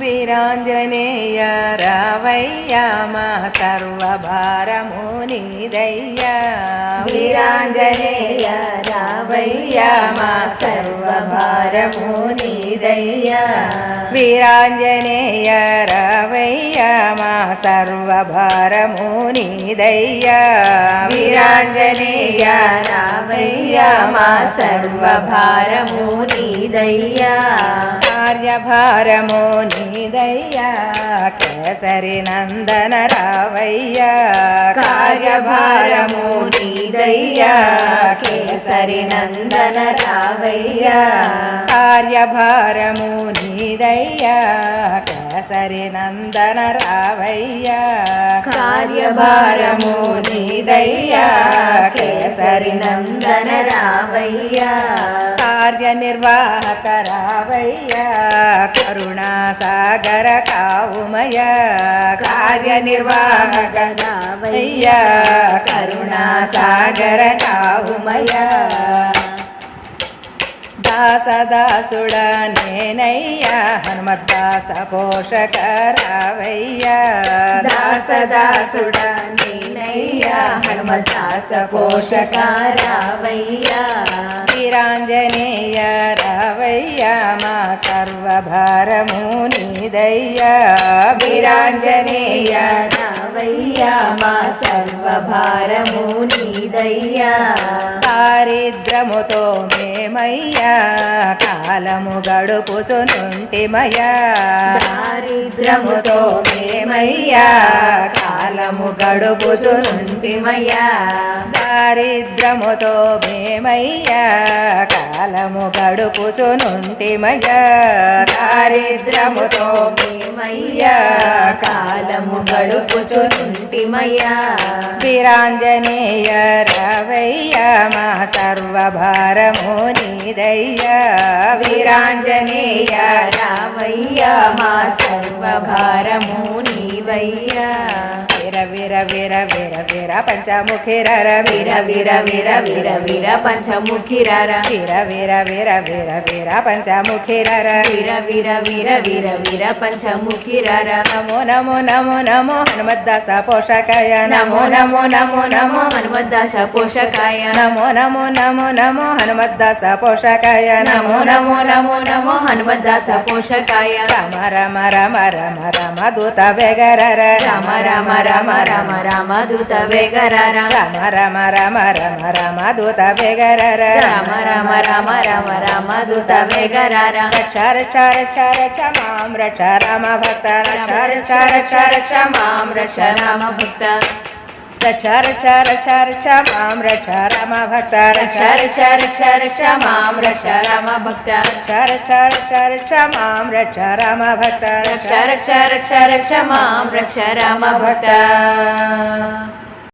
వీరాంజనేయ రావయ్య మా సర్వభారము నీదయ్యా. వీరాంజనేయ రావయ్య మా సర్వభారము నీదయ్యా. వీరాంజనేయ రావయ్య మా సర్వభారము నీదయ్యా. వీరాంజనేయ రావయ్య మా సర్వభారము నీదయ్యా. కార్యభారము నీదయ్యా కేసరి నందన రావయ్యా కార్యభారము నీదయ్యా కేసరి నందన రావయ్యా కార్యభారము నీదయ్యా కేసరి నందన రావయ్యా కార్యభారము నీదయ్యా కేసరి నందన రావయ్యా కార్యనిర్వాహక రావయ్యా కరుణా సాగర కావుమయ కార్యనిర్వాహక రావయ్యా కరుణా సాగర కావుమయ దాసదాసుడ నేనయ్యా హనుమద్దాస పోషక రావయ్యా దాసదాసుడ నేనయ్యా హనుమదాస పోషక రావయ్యా వీరాంజనేయ రావయ్యా సర్వభారము నీదయ్యా వీరాంజనేయ రావయ్యా మా సర్వభారము నీదయ్యా దారిద్రముతో మేమయ్యా కాలము గడుపుచునుంటిమయ్యా దారిద్రముతో మేమయ్యా కాలము గడుపుచునుంటిమయ్యా దారిద్రముతో మేమయ్యా కాలము గడుపుచునుంటిమయ్యా దారిద్రముతో మేమయ్యా కాలము గడుపుచుంటిమయ్యా వీరాంజనేయ రవయ్య సర్వభారమో నీదయ్యా వీరాంజనేయ రామయ్య మా సర్వభారమో నీవయ్యా విర విర విర విర విర పంచముఖి విర విర విర విర విర పంచముఖిర విర విర విర విర విర పంచముఖిర విర విర విర విర విర పంచముఖిర నమో నమో నమో నమో హనుమద్దాస పోషకాయ నమో నమో నమో నమో హనుమద్దాస పోషకాయ నమో నమో నమో నమో హనుమద్దాస పోషకాయ నమో నమో నమో నమో హనుమద్దాస పోషకాయ రామ రామ రామ రామ రామ దూత వేగరర రామ రామ రామ రామ రామ దూత వేగరర రామ రామ రామ రామ రామ దూత వేగరర రామ రామ రామ రామ రామ దూత వేగరర రక్ష రక్ష రక్ష రక్ష మాం రక్ష రామ భక్త రక్ష రక్ష రక్ష రక్ష రక్ష మాం రక్ష రామ భక్త రక్ష రక్ష రక్ష రక్ష మాం రక్ష రామ భక్త రక్ష రక్ష రక్ష రక్ష మాం రక్ష రామ భక్త రక్ష రక్ష రక్ష రక్ష మాం రక్ష భక్త రక్ష రక్ష రక్ష రక్ష మాం రక్ష భక్త